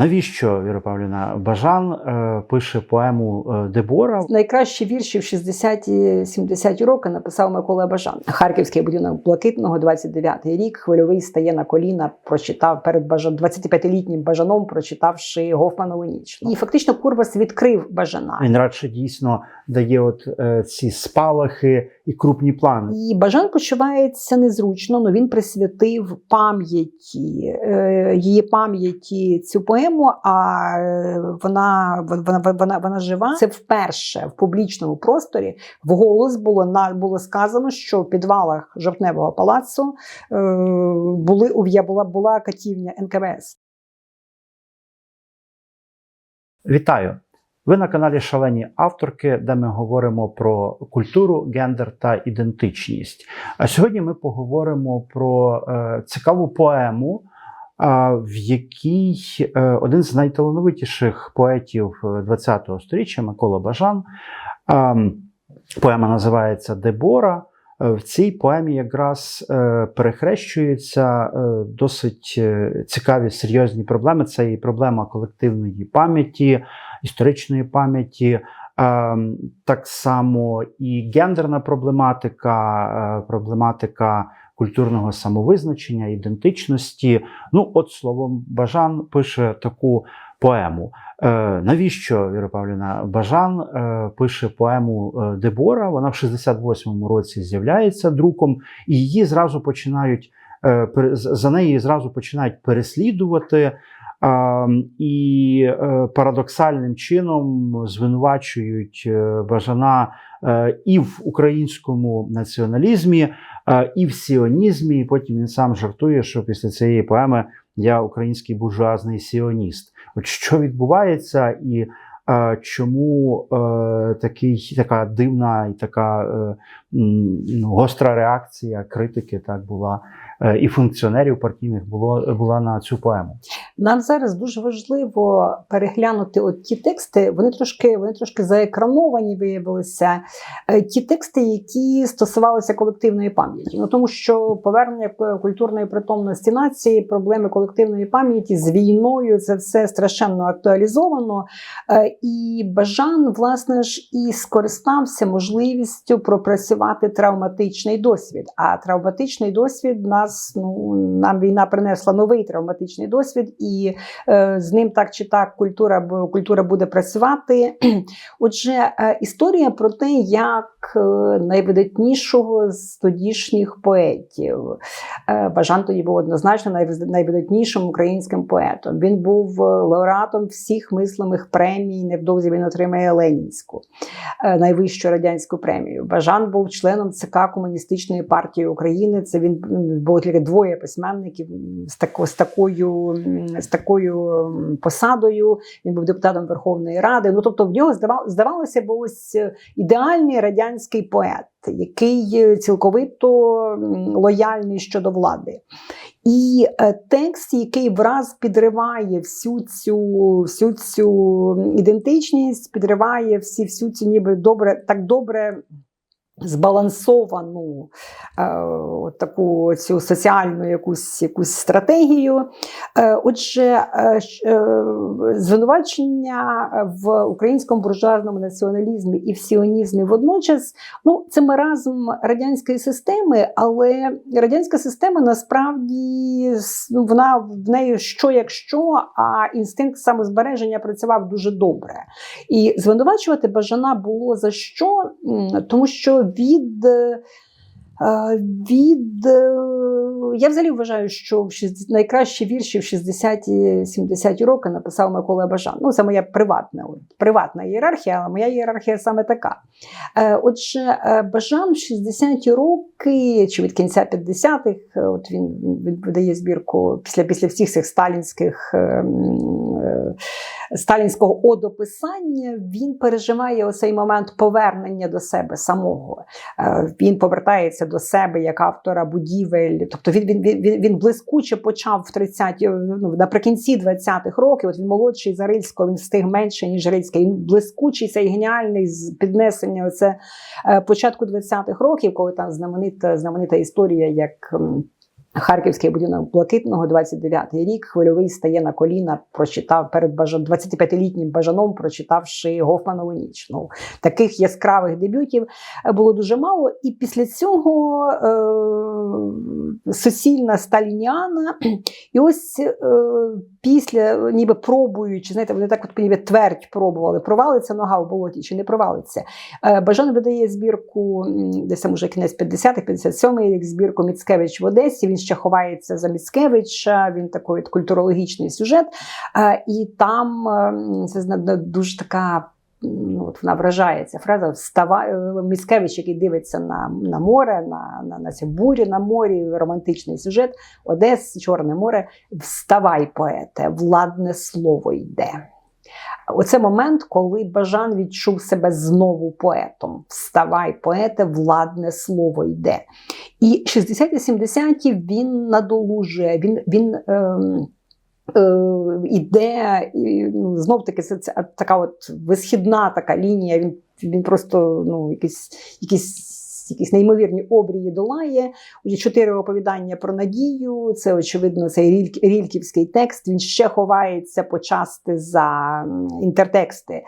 навіщо Віра Павлівна Бажан е, пише поему е, Дебора? Найкращі вірші в 60-70 роки написав Микола Бажан. Харківський будинок Блакитного, 29-й рік. Хвильовий стає на коліна, прочитав перед Бажан 25-літнім Бажаном, прочитавши Гофманову ніч. І фактично Курбас відкрив Бажана. Він радше дійсно дає от е, ці спалахи і крупні плани. І Бажан почувається незручно, але він присвятив пам'яті е, її пам'яті цю поему. А е, вона, вона, вона, вона жива. Це вперше в публічному просторі вголос було на було сказано, що в підвалах жовтневого палацу е, були була була катівня НКВС. Вітаю! Ви на каналі Шалені авторки, де ми говоримо про культуру, гендер та ідентичність. А сьогодні ми поговоримо про е, цікаву поему, в якій е, один з найталановитіших поетів ХХ століття Микола Бажан. Е, поема називається Дебора. Е, В цій поемі якраз е, перехрещуються е, досить е, цікаві серйозні проблеми. Це і проблема колективної пам'яті, історичної пам'яті, е, так само і гендерна проблематика, е, проблематика культурного самовизначення, ідентичності. Ну, от словом, Бажан пише таку поему. Е, навіщо Віра Павлівна Бажан е, пише поему е, Дебора? Вона в 68-му році з'являється друком, і її зразу починають за неї зразу починають переслідувати. І е, парадоксальним чином звинувачують е, Бажана е, і в українському націоналізмі, і в сіонізмі. І потім він сам жартує, що після цієї поеми я український буржуазний сіоніст. От що відбувається, і чому такий, така дивна і така ну, гостра реакція критики так була і функціонерів партійних було, була на цю поему? Нам зараз дуже важливо переглянути от ті тексти. Вони трошки вони трошки заекрановані виявилися. Е, Ті тексти, які стосувалися колективної пам'яті. Ну тому що повернення культурної притомності нації, проблеми колективної пам'яті з війною це все страшенно актуалізовано. Е, І Бажан, власне ж, і скористався можливістю пропрацювати травматичний досвід. А травматичний досвід нас ну нам війна принесла новий травматичний досвід, і е, з ним так чи так культура культура буде працювати. Отже, е, історія про те, як е, найвидатнішого з тодішніх поетів е, Бажан тоді був однозначно найвидатнішим українським поетом. Він був е, лауреатом всіх мислимих премій. Невдовзі він отримає Ленінську, е, найвищу радянську премію. Бажан був членом ЦК Комуністичної партії України. Це він м, тільки двоє письменників з тако, з такою з такою посадою. Він був депутатом Верховної Ради. Ну тобто, в нього здавал- здавалося б, ось е, ідеальний радянський поет, який е, цілковито лояльний щодо влади. І е, текст, який враз підриває всю цю, всю цю ідентичність, підриває всі, всю цю ніби добре, так добре збалансовану е, от таку цю соціальну якусь, якусь стратегію. Е, отже, е, е, звинувачення в українському буржуазному націоналізмі і в сіонізмі водночас ну, це маразм радянської системи, але радянська система насправді ну, вона в неї що як що, а інстинкт самозбереження працював дуже добре. І звинувачувати Бажана було за що? Тому що від. Від е, я взагалі вважаю, що найкращі вірші в 60-70 роки написав Микола Бажан. Ну, це моя приватна, приватна ієрархія, але моя ієрархія саме така. Е, Отже, е, Бажан в 60-ті роки, чи від кінця 50-х, е, от він, видає збірку після, після всіх цих сталінських. е, м, е, Сталінського одописання він переживає оцей момент повернення до себе самого. Він повертається до себе як автора будівель. Тобто він, він, він, він блискуче почав в 30-ті, ну, наприкінці 20-х років. От він молодший за Рильського, він встиг менше, ніж Рильський. Він блискучий цей геніальний з піднесення. Оце е, початку 20-х років, коли там знаменита, знаменита історія, як. Харківський будинок Блакитного, 29-й рік. Хвильовий стає на коліна, прочитав перед бажан 25-літнім бажаном, прочитавши Гофманову ніч. Ну, таких яскравих дебютів е, було дуже мало. І після цього е, суцільна сталініана. І ось е, після, ніби пробуючи, знаєте, вони так от ніби твердь пробували, провалиться нога в болоті чи не провалиться. Е, Бажан видає збірку десь там уже кінець 50-х, 57-й рік, збірку Міцкевич в Одесі. Він ще ховається за Міцкевича, він такий от культурологічний сюжет. Е, І там е, це дуже така. Ну, от вона вражає ця фраза вставай Міцкевич, який дивиться на, на море, на, на, на цю бурю на морі, романтичний сюжет. Одес, Чорне море. Вставай, поете, владне слово йде. Оце момент, коли Бажан відчув себе знову поетом. Вставай, поете, владне слово йде. І 60-70-ті він надолужує, він. він ем, е, Іде, і, ну, знов таки це, це така от висхідна така лінія. Він, він просто ну, якийсь якісь, якісь неймовірні обрії долає. Уже чотири оповідання про надію. Це, очевидно, цей ріль, рільківський текст. Він ще ховається почасти за інтертексти.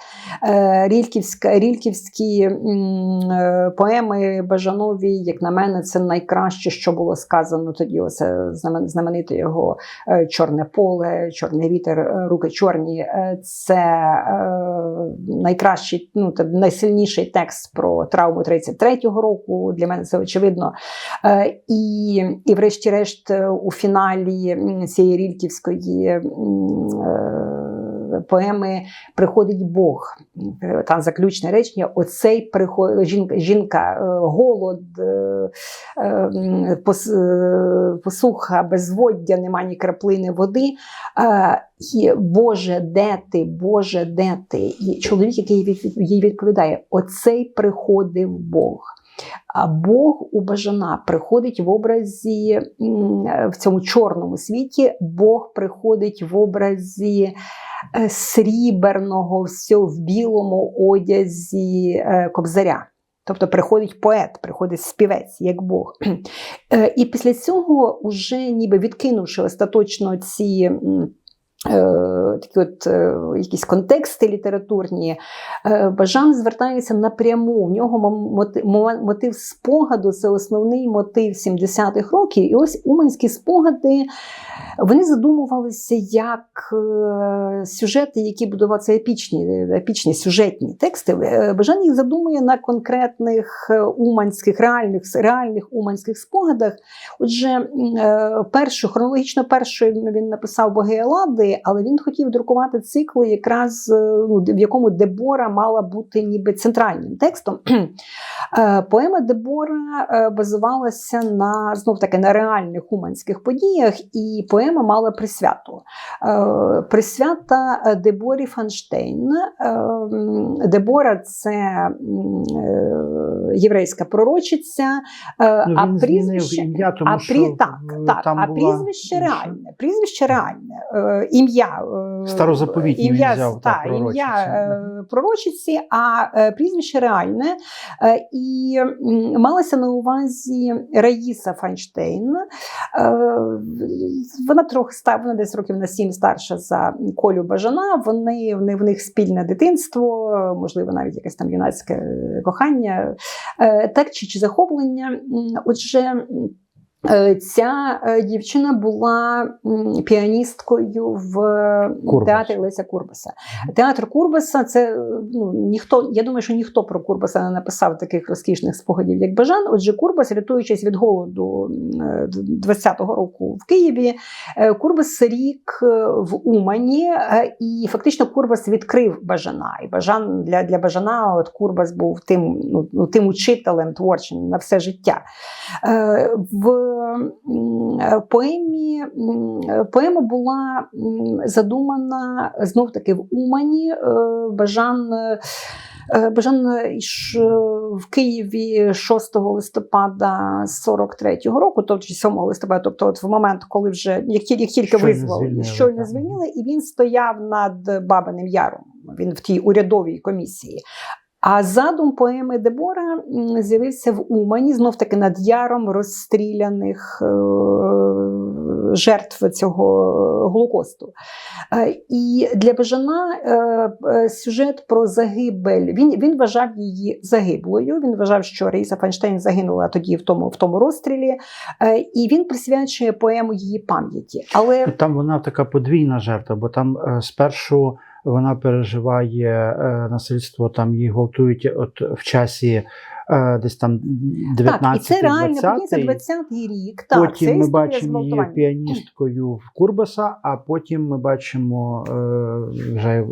Е, Рільківська, рільківські е, поеми Бажанові, як на мене, це найкраще, що було сказано тоді. Оце знамен- знамените його е, Чорне поле, Чорний вітер, руки чорні. Це найкращий, ну найсильніший текст про травму 33-го року. Для мене це очевидно. Е, І, і врешті-решт, е, у фіналі цієї рільківської е, поеми приходить Бог. Там заключне речення: оцей приход... жінка, жінка голод, посуха, безводдя, нема ні краплини води. І Боже, де ти, Боже, де ти? І чоловік, який їй відповідає: Оцей приходив Бог. Бог у Бажана приходить в образі в цьому чорному світі. Бог приходить в образі е, сріберного, всього в білому одязі е, кобзаря. Тобто приходить поет, приходить співець, як Бог. Е, І після цього, уже ніби відкинувши остаточно ці. Е, Такі от е, якісь контексти літературні, е, Бажан звертається напряму. В нього мо- моти- мо- мотив спогаду це основний мотив 70-х років. І ось уманські спогади вони задумувалися як сюжети, які будувалися епічні, епічні сюжетні тексти. Бажан їх задумує на конкретних уманських, реальних, реальних уманських спогадах. Отже, першу, хронологічно першою він написав боги Елади, але він хотів друкувати цикл, якраз е, ну, в якому Дебора мала бути ніби центральним текстом. Е, Поема Дебора е, базувалася на знов таки на реальних уманських подіях, і поема мала присвяту. Присвята Деборі Фанштейн. Дебора це єврейська пророчиця, Ну, а прізвище. ім'я, тому а що так, так, там а була прізвище реальне. Прізвище реальне. Е, ім'я. е, Старозаповітні ім'я, взяв, та, та, пророчиці. ім'я е, пророчиці, а е, прізвище реальне. Е, і малася на увазі Раїса Файнштейн. Е, вона трохи вона десь років на сім старша за Колю Бажана. Вони, вони в них спільне дитинство, можливо, навіть якесь там юнацьке е, кохання, е, так чи, чи захоплення. Отже. Е, Ця е, дівчина була піаністкою в Курбас. театрі Леся Курбаса. Театр Курбаса це ну ніхто. Я думаю, що ніхто про Курбаса не написав таких розкішних спогадів, як Бажан. Отже, Курбас, рятуючись від голоду е, 20-го року в Києві, е, Курбас рік е, в Умані, е, і фактично Курбас відкрив Бажана. І Бажан для, для Бажана, от Курбас був тим, ну, ну, тим учителем творчим на все життя. Е, В е, поемі е, поема була задумана знов таки в Умані. Е, Бажан. е, е, Бажан е, в Києві 6 листопада 43-го року, тобто 7 листопада, тобто от в момент, коли вже як тільки, як тільки Щойно визвали, звільнили, щойно звільнили, і він стояв над Бабиним Яром. Він в тій урядовій комісії. А задум поеми Дебора з'явився в Умані, знов таки над яром розстріляних е, жертв цього Голокосту. Е, І для Бажана е, сюжет про загибель. Він, він вважав її загиблою. Він вважав, що Раїса Файнштейн загинула тоді в тому, в тому розстрілі, і він присвячує поему її пам'яті. Але Там вона така подвійна жертва, бо там спершу вона переживає е, насильство, там її гвалтують от в часі десь там 19 так, і це реально 20 подивіться 20-й рік. Так, Потім це ми бачимо її піаністкою в Курбаса, а потім ми бачимо е, вже е,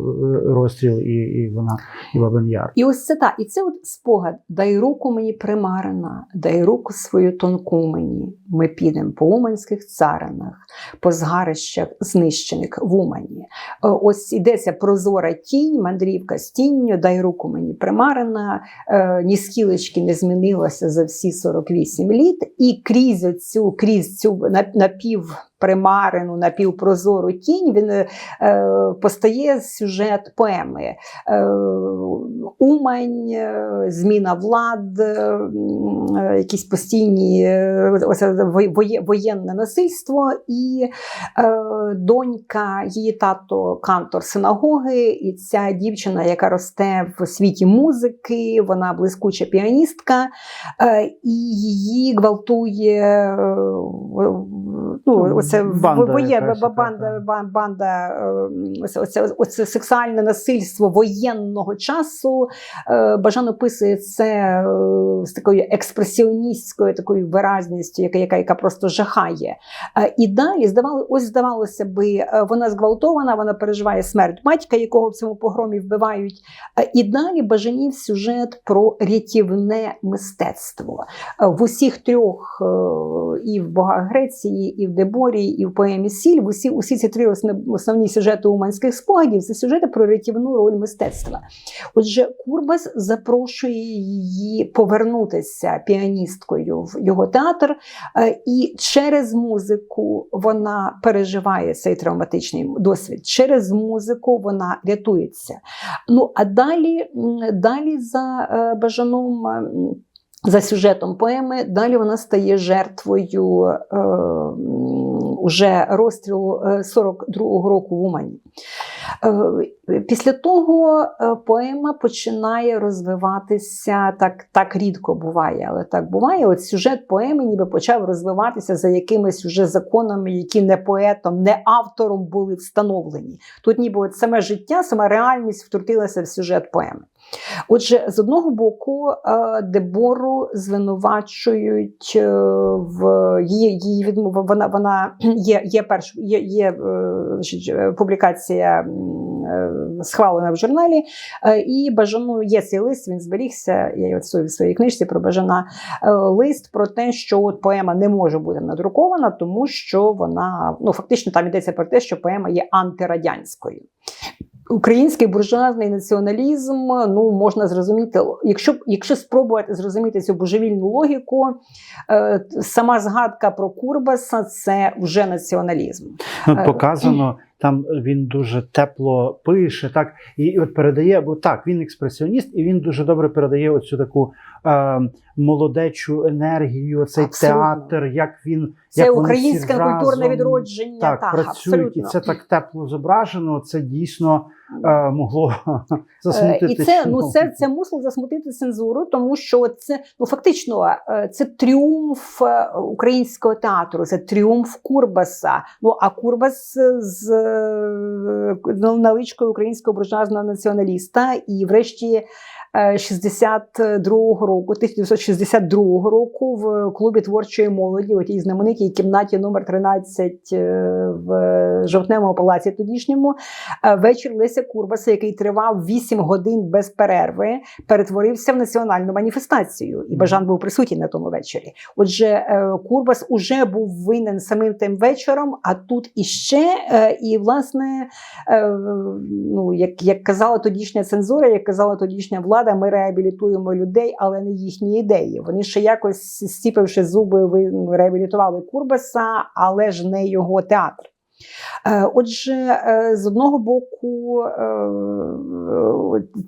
розстріл і, і вона і Бабин Яр. І ось це так, і це от спогад. Дай руку мені примарена, дай руку свою тонку мені. Ми підемо по уманських царинах, по згарищах знищених в Умані. Е, Ось йдеться прозора тінь, мандрівка з тінню, дай руку мені примарена, е, ні скілечки не змінилася за всі 48 літ, і крізь цю, крізь цю нап- напівпримарену, напівпрозору тінь він е, постає сюжет поеми. Е, Умань, е, зміна влад, е, е, якісь постійні е, оце воє- воє- воєнне насильство, і е, донька, її тато кантор синагоги, і ця дівчина, яка росте в світі музики, вона блискуча піаністка, е, і її гвалтує. е, Ну, оце Банда воє, банда, банда, е, оце, оце, оце сексуальне насильство воєнного часу. Е, Бажан описує це е, з такою експресіоністською такою виразністю, яка, яка, яка просто жахає. Е, І далі здавали, ось здавалося би, вона зґвалтована, вона переживає смерть батька, якого в цьому погромі вбивають. І далі Бажанів сюжет про рятівне мистецтво. В усіх трьох і в Бога Греції, і в Деборі, і в поемі Сіль. Усі, усі ці три основні сюжети уманських спогадів це сюжети про рятівну роль мистецтва. Отже, Курбас запрошує її повернутися піаністкою в його театр, е, і через музику вона переживає цей травматичний досвід. Через музику вона рятується. Ну а далі, далі за е, бажаном. За сюжетом поеми, далі вона стає жертвою е, уже розстрілу е, 42-го року в Умані. Е, Після того е, поема починає розвиватися так, так рідко буває, але так буває. От сюжет поеми ніби почав розвиватися за якимись уже законами, які не поетом, не автором були встановлені. Тут ніби от саме життя, сама реальність втрутилася в сюжет поеми. Отже, з одного боку, е, Дебору звинувачують е, в її, її відмова. Вона вона є, є перш є, є е, публікація схвалена в журналі, і бажану є цей лист. Він зберігся. Я цитую в своїй книжці про бажана лист про те, що от поема не може бути надрукована, тому що вона ну фактично там йдеться про те, що поема є антирадянською. Український буржуазний націоналізм ну можна зрозуміти, якщо якщо спробувати зрозуміти цю божевільну логіку, е, сама згадка про Курбаса це вже націоналізм. Ну, Е, показано, там він дуже тепло пише, так і от передає, бо так, він експресіоніст, і він дуже добре передає оцю таку е, молодечу енергію, цей Абсолютно. театр, як він Це як вони українське всі культурне разом, відродження. Так, Так, працюють, абсолютно. і це так тепло зображено. Це дійсно е, могло засмутити. Е, І це, ну, це, це мусило засмутити цензуру, тому що це ну фактично е, це тріумф е, українського театру, це тріумф Курбаса. Ну а Курбас з е, наличкою українського буржуазного націоналіста, і врешті. Е, 62-го року, 1962 року в клубі творчої молоді, у тій знаменитій кімнаті номер 13 е, в жовтневому палаці тодішньому, Е, Вечір Леся Курбаса, який тривав 8 годин без перерви, перетворився в національну маніфестацію, і Бажан був присутній на тому вечорі. Отже, е, Курбас уже був винен самим тим вечором, а тут іще, е, і власне, е, ну як, як казала тодішня цензура, як казала тодішня влада, ми реабілітуємо людей, але не їхні ідеї. Вони ще якось стіпивши зуби, ви реабілітували Курбаса, але ж не його театр. Е, Отже, е, з одного боку, е,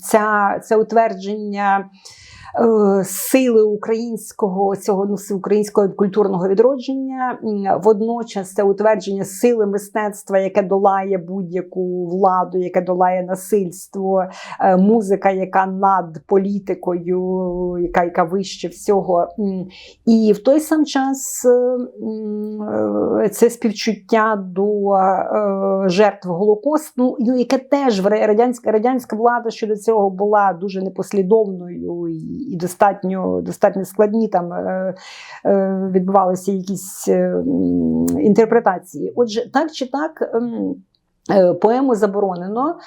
ця, це утвердження сили українського цього ну, українського культурного відродження, водночас це утвердження сили мистецтва, яке долає будь-яку владу, яке долає насильство, е, музика, яка над політикою, яка, яка вище всього. І в той сам час е, е, це співчуття до е, жертв Голокосту, ну, яке теж в ра- радянська, радянська влада щодо цього була дуже непослідовною і, достатньо, достатньо складні там е, е, відбувалися якісь е, інтерпретації. Отже, так чи так. ем, е, Поему заборонено,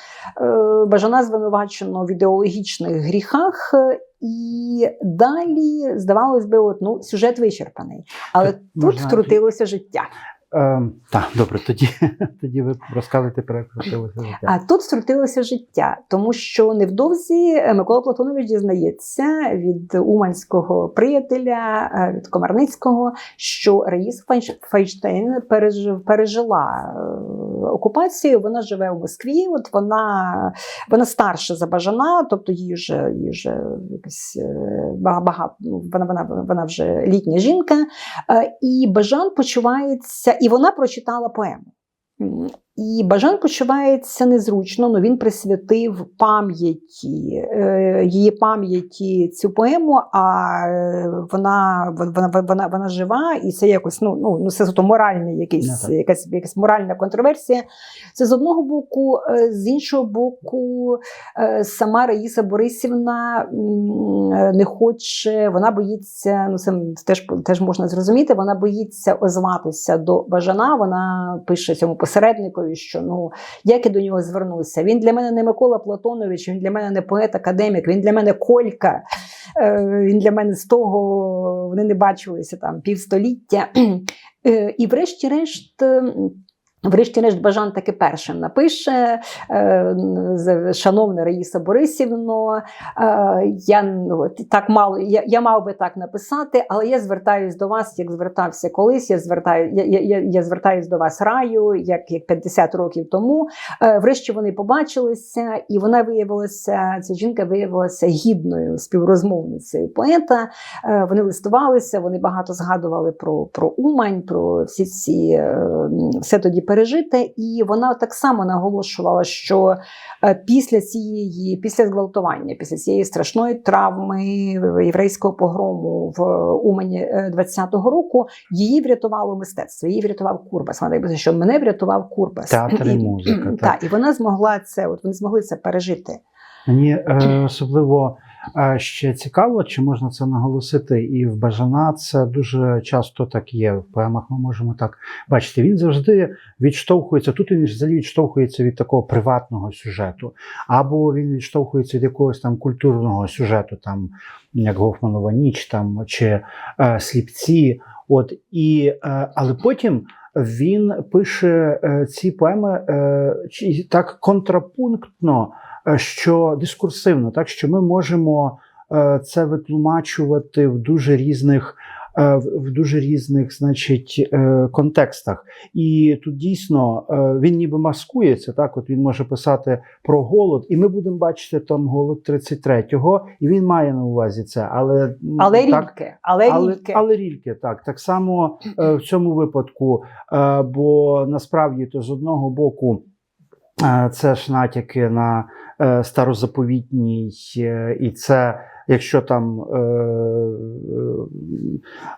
Бажана звинувачено в ідеологічних гріхах, і далі, здавалось би, от, ну, сюжет вичерпаний. Але тут втрутилося життя. Ем, так, добре, тоді, тоді ви розказуєте про крутилося життя. А тут втрутилося життя, тому що невдовзі е, Микола Платонович дізнається від уманського приятеля е, від Комарницького, що Раїса Файнш- Файнштейн пережив, пережила е, окупацію. Вона живе у Москві. От вона, вона старша за Бажана, тобто їй вже, їй вже якось багато, ну, вона, вона, вона вже літня жінка. І Бажан почувається, і вона прочитала поему. І Бажан почувається незручно, але він присвятив пам'яті е, її пам'яті цю поему, а е, вона, вона, вона, вона жива, і це якось ну, ну, ну це моральний якийсь, Ну, якась, якась моральна контроверсія. Це з одного боку, Е, з іншого боку, сама Раїса Борисівна не хоче, вона боїться, ну це теж, теж можна зрозуміти, вона боїться озватися до Бажана. Вона пише цьому посередникові, що ну як я до нього звернуся. Він для мене не Микола Платонович, він для мене не поет-академік, він для мене Колька. Е, Він для мене з того вони не бачилися там півстоліття. Е, І врешті-решт. Врешті-решт Бажан таки першим напише е, Шановна Раїса Борисівно, е, я ну, так мало, я, я мав би так написати, але я звертаюсь до вас, як звертався колись. Я звертаю, я, я, я, звертаюсь до вас раю, як, як 50 років тому. Е, Врешті вони побачилися, і вона виявилася, ця жінка виявилася гідною співрозмовницею поета. Вони листувалися, вони багато згадували про, про Умань, про всі ці все тоді пережите. І вона так само наголошувала, що е, після цієї, після зґвалтування, після цієї страшної травми єврейського погрому в Умані е, 20-го року, її врятувало мистецтво, її врятував Курбас. Вона так що мене врятував Курбас. Театр і музика, так. Так, і вона змогла це, от вони змогли це пережити. Мені е, особливо е, ще цікаво, чи можна це наголосити, і в Бажана це дуже часто так є. В поемах ми можемо так бачити. Він завжди відштовхується. Тут він взагалі відштовхується від такого приватного сюжету, або він відштовхується від якогось там культурного сюжету, там як Гофманова ніч, там чи е, сліпці. От і е, але потім. Він пише е, ці поеми е, так контрапунктно, що дискурсивно, так що ми можемо е, це витлумачувати в дуже різних. е, в- дуже різних, значить, е, контекстах, і тут дійсно е, він ніби маскується. Так, от він може писати про голод, і ми будемо бачити там голод 33-го, і він має на увазі це. Але Але так, рільки, але, але, рільки. але рільки, так. Так само е, в цьому випадку, е, бо насправді то з одного боку. е, Це ж натяки на е, старозаповітній, е, і це, якщо там е, е,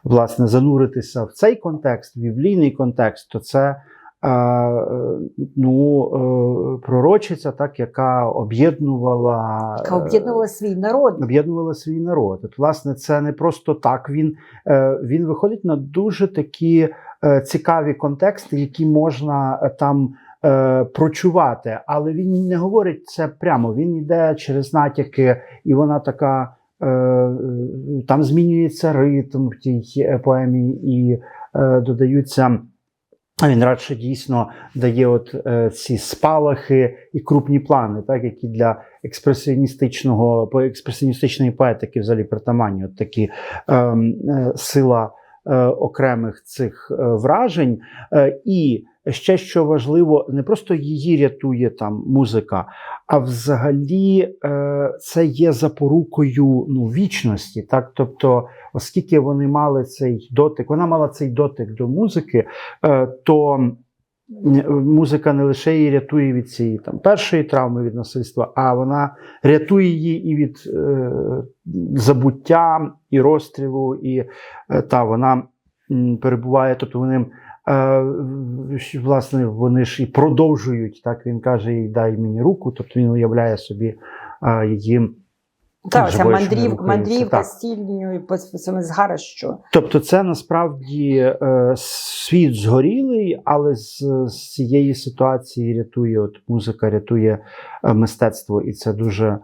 власне зануритися в цей контекст, в біблійний контекст, то це е, е, ну, е, пророчиця, так, яка об'єднувала яка е, об'єднувала свій народ. об'єднувала свій народ. От, власне, це не просто так. Він, е, він виходить на дуже такі е, цікаві контексти, які можна е, там е, прочувати. Але він не говорить це прямо. Він йде через натяки, і вона така. е, е, Там змінюється ритм в тій е, поемі, і е, додаються. Він радше дійсно дає от е, ці спалахи і крупні плани, так які для експресіоністичного експресіоністичної поетики взагалі притаманні. От такі ем, е, сила е, окремих цих е, вражень. Е, і ще що важливо, не просто її рятує там музика, а взагалі е, це є запорукою ну, вічності. Так? Тобто, оскільки вони мали цей дотик, вона мала цей дотик до музики, е, то музика не лише її рятує від цієї там першої травми від насильства, а вона рятує її і від е, забуття, і розстрілу, і е, та вона перебуває, тобто вони. Е, власне, вони ж і продовжують, так він каже, дай мені руку, тобто він уявляє собі е, її. Так, це мандрів, мандрівка Так. стільною по цьому. Тобто, це насправді е, світ згорілий, але з, з цієї ситуації рятує от музика, рятує е, мистецтво, і це дуже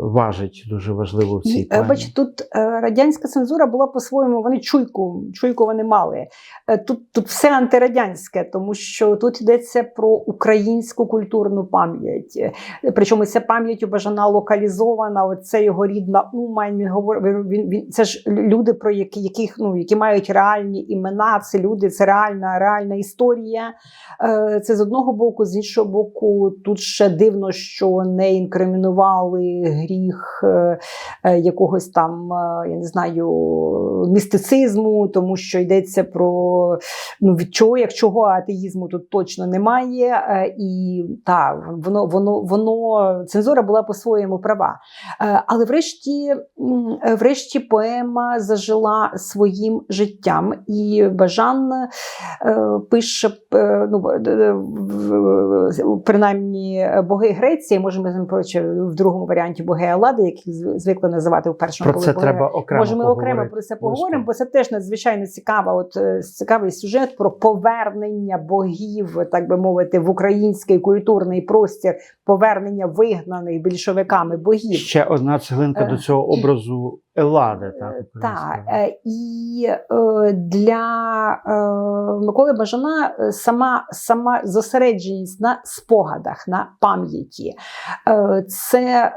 важить, дуже важливо в цій е. Бач, тут е, радянська цензура була по-своєму, вони чуйку, чуйку вони мали. Е, Тут, тут все антирадянське, тому що тут йдеться про українську культурну пам'ять. Причому ця пам'ять у Бажана локалізована, оце його рідна Умань. Він говорить, він, він, це ж люди, про які, яких, ну, які мають реальні імена, це люди, це реальна, реальна історія. Це з одного боку, з іншого боку, тут ще дивно, що не інкримінували гріх е, е, якогось там, е, я не знаю, містицизму, тому що йдеться про ну, від чого, як атеїзму тут точно немає. Е, І та, воно, воно, воно цензура була по-своєму права. Е, Але врешті, е, врешті поема зажила своїм життям, і Бажан е, пише е, ну, е, е, принаймні боги Греції, може ми з ним в другому варіанті боги Аллади, які зв- звикли називати в першому Про це боги. треба окремо Може, ми окремо про це поговоримо, бо це теж надзвичайно цікава, от е, цікавий сюжет про повернення богів, так би мовити, в український культурний простір, повернення вигнаних більшовиками богів. Ще одна цеглинка Е, до цього образу Елади. Так, Е. Так, е, і е, для Миколи Бажана сама, сама зосередженість на спогадах, на пам'яті. Це,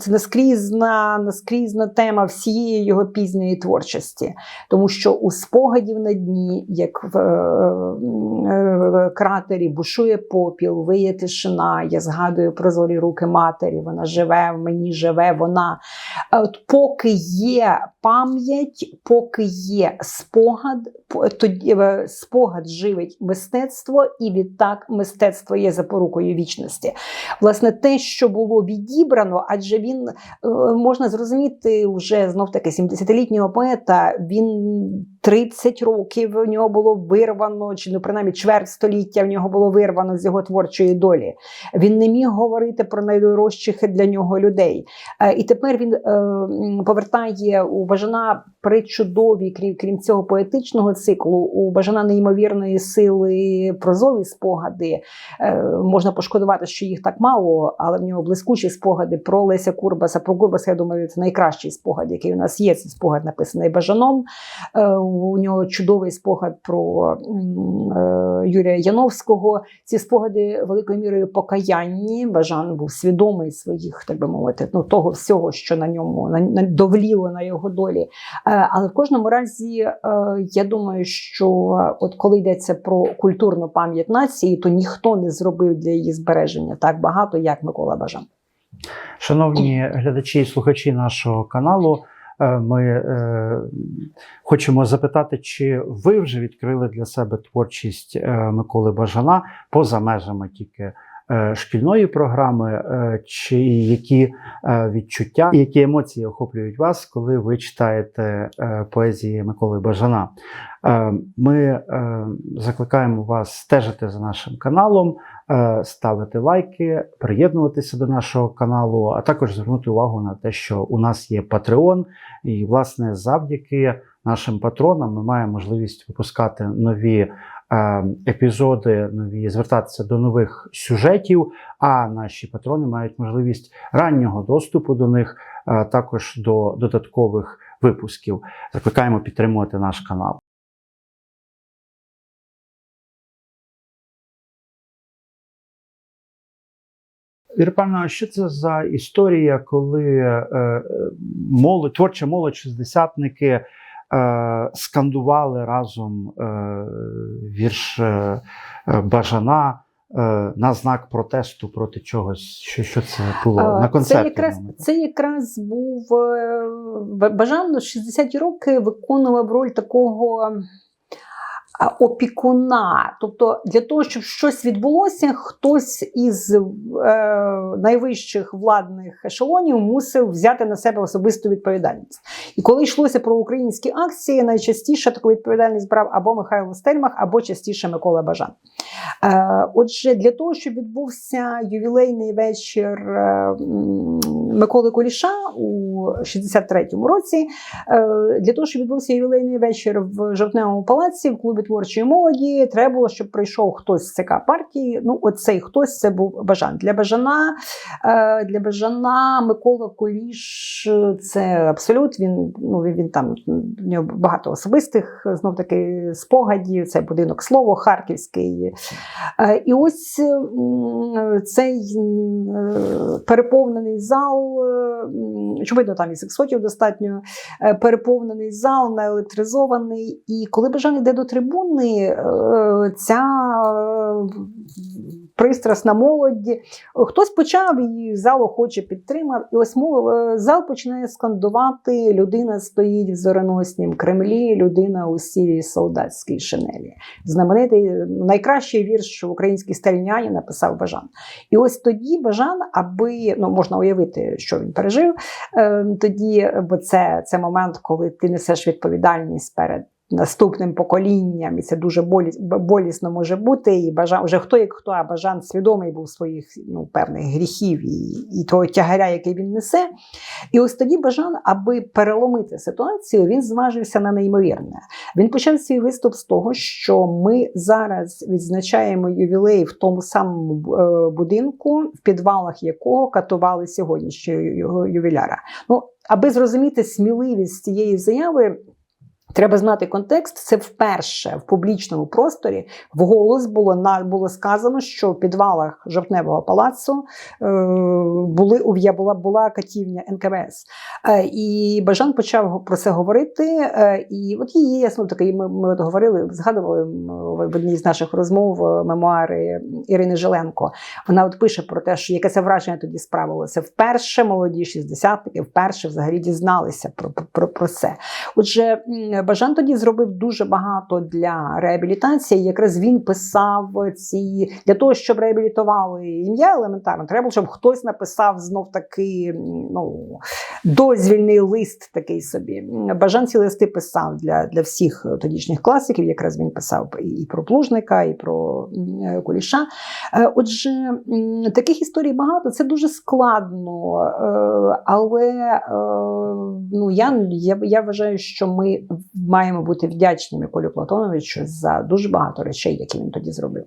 це наскрізна, наскрізна тема всієї його пізньої творчості, тому що у спогадів на дні, як в е, кратері, бушує попіл, виє тишина. Я згадую прозорі руки матері. Вона живе, в мені живе вона. От поки є пам'ять, поки є спогад, по- тоді е, спогад живить мистецтво, і відтак мистецтво є запорукою вічності. Власне, те, що було відібрано, адже він е, можна зрозуміти вже знов таки 70-літнього поета. Він 30 років в нього було вирвано, чи ну принаймні чверть століття в нього було вирвано з його творчої долі. Він не міг говорити про найдорожчих для нього людей. Е, І тепер він е, повертає у Бажана причудові, крім, крім цього поетичного циклу, у Бажана неймовірної сили прозові спогади. Е, Можна пошкодувати, що їх так мало, але в нього блискучі спогади про Леся Курбаса. Про Курбаса, я думаю, це найкращий спогад, який у нас є. Це спогад написаний Бажаном. Е, У нього чудовий спогад про е, Юрія Яновського. Ці спогади великою мірою покаянні. Бажан був свідомий своїх, так би мовити, ну того всього, що на ньому на, довліло на його долі. Е, Але в кожному разі, е, я думаю, що от коли йдеться про культурну пам'ять нації, то ніхто не зробив для її збереження так багато, як Микола Бажан. Шановні глядачі і слухачі нашого каналу, ми е, хочемо запитати, чи ви вже відкрили для себе творчість е, Миколи Бажана поза межами тільки е, шкільної програми, е, чи які е, відчуття, які емоції охоплюють вас, коли ви читаєте е, поезії Миколи Бажана. Е, Ми е, закликаємо вас стежити за нашим каналом, е, ставити лайки, приєднуватися до нашого каналу, а також звернути увагу на те, що у нас є Patreon, і, власне, завдяки нашим патронам ми маємо можливість випускати нові е, епізоди, нові звертатися до нових сюжетів. А наші патрони мають можливість раннього доступу до них, також до додаткових випусків. Закликаємо підтримувати наш канал. Вірпана, а що це за історія, коли е, е, молодь, творча молодь, шістдесятники скандували разом е, вірш е, е, Бажана е, на знак протесту проти чогось. Що, що це було А, на концерті? Це якраз, це якраз був бажано Бажан 60-ті роки виконував роль такого. Опікуна, тобто для того, щоб щось відбулося, хтось із е, найвищих владних ешелонів мусив взяти на себе особисту відповідальність. І коли йшлося про українські акції, найчастіше таку відповідальність брав або Михайло Стельмах, або частіше Микола Бажан. Е, Отже, для того, щоб відбувся ювілейний вечір е, Миколи Куліша у 63-му році, е, для того, щоб відбувся ювілейний вечір в Жовтневому палаці в клубі творчої молоді, треба було, щоб прийшов хтось з ЦК партії. Ну, оцей хтось це був Бажан. Для Бажана, е, для Бажана Микола Куліш це абсолют. Він ну він, там в нього багато особистих знов таки спогадів. Це будинок слово Харківський. Е, І ось цей переповнений зал, очевидно, там і сексотів достатньо, е, переповнений зал, наелектризований. І коли Бажан йде до трибуни, е, ця е, пристрасна молодь, хтось почав і зал охоче підтримав. І ось е, зал починає скандувати: людина стоїть в зореноснім Кремлі, людина у сірій солдатській шинелі знаменитий найкращий вірш в українській стальняні написав Бажан. І ось тоді Бажан, аби ну можна уявити, що він пережив. Е, тоді, бо це, це момент, коли ти несеш відповідальність перед. Наступним поколінням, і це дуже болі, болісно може бути. І бажан вже хто як хто, а бажан свідомий був своїх ну, певних гріхів і, і того тягаря, який він несе. І ось тоді бажан, аби переломити ситуацію, він зважився на неймовірне. Він почав свій виступ з того, що ми зараз відзначаємо ювілей в тому самому е, будинку, в підвалах якого катували сьогоднішнього ювіляра. Ну, аби зрозуміти сміливість цієї заяви. Треба знати контекст. Це вперше в публічному просторі вголос було на було сказано, що в підвалах жовтневого палацу е, були ув'я була була катівня НКВС. Е, і Бажан почав про це говорити. Е, і от її ясно таке. Ми, ми от говорили, згадували в одній з наших розмов е, мемуари Ірини Жиленко. Вона от пише про те, що яке це враження тоді справилося. Вперше молоді шістдесятники вперше взагалі дізналися про, про, про це. Отже, Бажан тоді зробив дуже багато для реабілітації. Якраз він писав ці для того, щоб реабілітували ім'я елементарно, треба, було, щоб хтось написав знов таки ну, дозвільний лист такий собі. Бажан ці листи писав для, для всіх тодішніх класиків. Якраз він писав і, про Плужника, і про Куліша. Е, Отже, таких історій багато. Це дуже складно, е, але е, ну, я, я, я вважаю, що ми маємо бути вдячними Колю Платоновичу за дуже багато речей, які він тоді зробив.